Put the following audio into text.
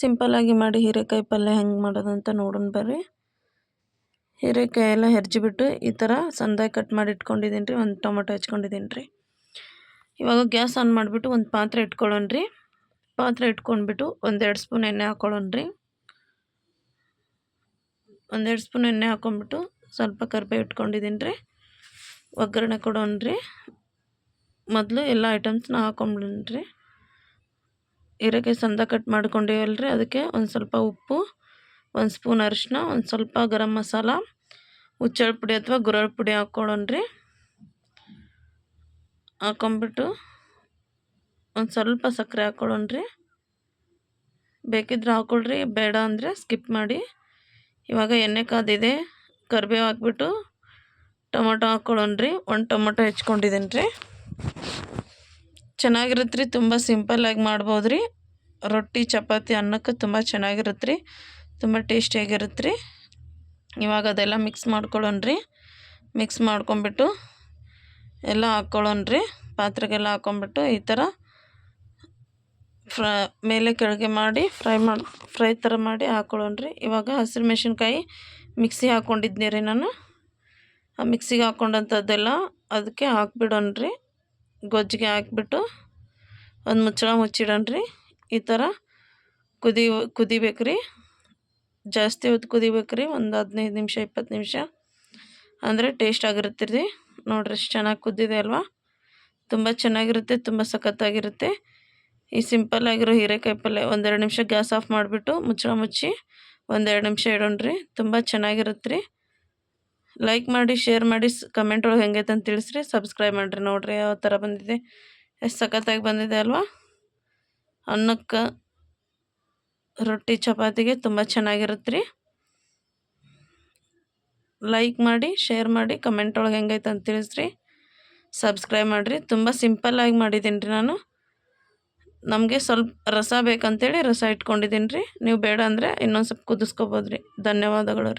ಸಿಂಪಲ್ಲಾಗಿ ಮಾಡಿ ಹೀರೆಕಾಯಿ ಪಲ್ಯ ಹೆಂಗೆ ಮಾಡೋದು ಅಂತ ನೋಡೋಣ ಬರ್ರಿ. ಹೀರೆಕಾಯಿ ಎಲ್ಲ ಹೆರ್ಜಿಬಿಟ್ಟು ಈ ಥರ ಸಣ್ಣದಾಗಿ ಕಟ್ ಮಾಡಿ ಇಟ್ಕೊಂಡಿದ್ದೀನಿ ರೀ, ಒಂದು ಟೊಮೊಟೊ ಹೆಚ್ಕೊಂಡಿದ್ದೀನಿ ರೀ. ಇವಾಗ ಗ್ಯಾಸ್ ಆನ್ ಮಾಡಿಬಿಟ್ಟು ಒಂದು ಪಾತ್ರೆ ಇಟ್ಕೊಳ್ಳೋಣ ರೀ. ಪಾತ್ರೆ ಇಟ್ಕೊಂಡ್ಬಿಟ್ಟು ಒಂದೆರಡು ಸ್ಪೂನ್ ಎಣ್ಣೆ ಹಾಕ್ಕೊಳ್ಳೋಣ ರೀ. ಒಂದೆರಡು ಸ್ಪೂನ್ ಎಣ್ಣೆ ಹಾಕೊಂಡ್ಬಿಟ್ಟು ಸ್ವಲ್ಪ ಕರಿಬೇವು ಇಟ್ಕೊಂಡಿದ್ದೀನಿ ರೀ. ಒಗ್ಗರಣೆ ಕೊಡೋಣ ರೀ. ಮೊದಲು ಎಲ್ಲ ಐಟಮ್ಸ್ನ ಹಾಕೊಂಬಿಡೋಣ ರೀ. ಹೀರೆಕಾಯಿ ಸಂದ ಕಟ್ ಮಾಡ್ಕೊಂಡಿವಲ್ರಿ ಅದಕ್ಕೆ ಒಂದು ಸ್ವಲ್ಪ ಉಪ್ಪು, ಒಂದು ಸ್ಪೂನ್ ಅರಿಶಿನ ಒಂದು ಸ್ವಲ್ಪ ಗರಂ ಮಸಾಲ, ಹುಚ್ಚಳ ಪುಡಿ ಅಥವಾ ಗುರಳ್ ಪುಡಿ ಹಾಕ್ಕೊಳ್ಳೋಣ್ರಿ ಹಾಕೊಂಬಿಟ್ಟು ಒಂದು ಸ್ವಲ್ಪ ಸಕ್ಕರೆ ಹಾಕ್ಕೊಳ್ಳೋಣ್ರಿ ಬೇಕಿದ್ರೆ ಹಾಕ್ಕೊಳ್ರಿ ಬೇಡ ಅಂದರೆ ಸ್ಕಿಪ್ ಮಾಡಿ. ಇವಾಗ ಎಣ್ಣೆ ಕಾದಿದೆ, ಕರಿಬೇವು ಹಾಕ್ಬಿಟ್ಟು ಟೊಮೊಟೊ ಹಾಕ್ಕೊಳ್ಳೋಣ್ರಿ ಒಂದು ಟೊಮೊಟೊ ಹೆಚ್ಕೊಂಡಿದ್ದೀನಿ ರೀ ಚೆನ್ನಾಗಿರುತ್ತೆ ರೀ ತುಂಬ ಸಿಂಪಲ್ಲಾಗಿ ಮಾಡ್ಬೋದು ರೀ ರೊಟ್ಟಿ, ಚಪಾತಿ, ಅನ್ನಕ್ಕೆ ತುಂಬ ಚೆನ್ನಾಗಿರುತ್ತೆ ರೀ ತುಂಬ ಟೇಸ್ಟಿಯಾಗಿರುತ್ತೆ ರೀ ಇವಾಗ ಅದೆಲ್ಲ ಮಿಕ್ಸ್ ಮಾಡ್ಕೊಳ್ಳೋಣ ರೀ ಮಿಕ್ಸ್ ಮಾಡ್ಕೊಂಬಿಟ್ಟು ಎಲ್ಲ ಹಾಕ್ಕೊಳ್ಳೋಣ ರೀ ಪಾತ್ರೆಗೆಲ್ಲ ಹಾಕ್ಕೊಂಬಿಟ್ಟು ಈ ಥರ ಫ್ರ, ಮೇಲೆ ಕೆಳಗೆ ಮಾಡಿ ಫ್ರೈ ಮಾಡಿ, ಫ್ರೈ ಥರ ಮಾಡಿ ಹಾಕ್ಕೊಳ್ಳೋಣ ರೀ ಇವಾಗ ಹಸಿರು ಮೆಣಸಿನ್ಕಾಯಿ ಮಿಕ್ಸಿ ಹಾಕ್ಕೊಂಡಿದ್ನಿ ರೀ ನಾನು. ಆ ಮಿಕ್ಸಿಗೆ ಹಾಕ್ಕೊಂಡಂಥದ್ದೆಲ್ಲ ಅದಕ್ಕೆ ಹಾಕ್ಬಿಡೋಣ ರೀ ಗೊಜ್ಜಿಗೆ ಹಾಕ್ಬಿಟ್ಟು ಒಂದು ಮುಚ್ಚಳ ಮುಚ್ಚಿಡೋಣ್ರಿ ಈ ಥರ ಕುದಿ ಕುದಿಬೇಕು ರೀ ಜಾಸ್ತಿ ಹೊತ್ತು ಕುದಿಬೇಕು ರೀ ಒಂದು ಹದಿನೈದು ನಿಮಿಷ, ಇಪ್ಪತ್ತು ನಿಮಿಷ. ಅಂದರೆ ಟೇಸ್ಟ್ ಆಗಿರುತ್ತೆ ರೀ ನೋಡ್ರಿ ಎಷ್ಟು ಚೆನ್ನಾಗಿ ಕುದ್ದಿದೆ ಅಲ್ವಾ? ತುಂಬ ಚೆನ್ನಾಗಿರುತ್ತೆ, ತುಂಬ ಸಖತ್ತಾಗಿರುತ್ತೆ. ಈ ಸಿಂಪಲ್ ಆಗಿರೋ ಹೀರೆಕಾಯಿ ಪಲ್ಯ ಒಂದೆರಡು ನಿಮಿಷ ಗ್ಯಾಸ್ ಆಫ್ ಮಾಡಿಬಿಟ್ಟು ಮುಚ್ಚಳ ಮುಚ್ಚಿ ಒಂದೆರಡು ನಿಮಿಷ ಇಡೋಣ್ರಿ. ತುಂಬ ಚೆನ್ನಾಗಿರುತ್ತೆ ರೀ ಲೈಕ್ ಮಾಡಿ ಶೇರ್ ಮಾಡಿ ಕಮೆಂಟ್ ಒಳಗೆ ಹೆಂಗೈತೆ ಅಂತ ತಿಳಿಸ್ರಿ. ಸಬ್ಸ್ಕ್ರೈಬ್ ಮಾಡಿರಿ ನೋಡಿರಿ ಯಾವ ಥರ ಬಂದಿದೆ. ಎಷ್ಟು ಸಖತ್ತಾಗಿ ಬಂದಿದೆ ಅಲ್ವಾ? ಅನ್ನಕ್ಕೆ ರೊಟ್ಟಿ ಚಪಾತಿಗೆ ತುಂಬ ಚೆನ್ನಾಗಿರುತ್ತೆ ರೀ ಲೈಕ್ ಮಾಡಿ ಶೇರ್ ಮಾಡಿ ಕಮೆಂಟ್ ಒಳಗೆ ಹೆಂಗೈತೆ ಅಂತ ತಿಳಿಸ್ರಿ. ಸಬ್ಸ್ಕ್ರೈಬ್ ಮಾಡಿರಿ. ತುಂಬ ಸಿಂಪಲ್ಲಾಗಿ ಮಾಡಿದ್ದೀನಿ ರೀ ನಾನು. ನಮಗೆ ಸ್ವಲ್ಪ ರಸ ಬೇಕಂತೇಳಿ ರಸ ಇಟ್ಕೊಂಡಿದ್ದೀನಿ ರೀ ನೀವು ಬೇಡ ಅಂದರೆ ಇನ್ನೊಂದು ಸ್ವಲ್ಪ ಕುದಿಸ್ಕೋಬೋದು ಧನ್ಯವಾದಗಳು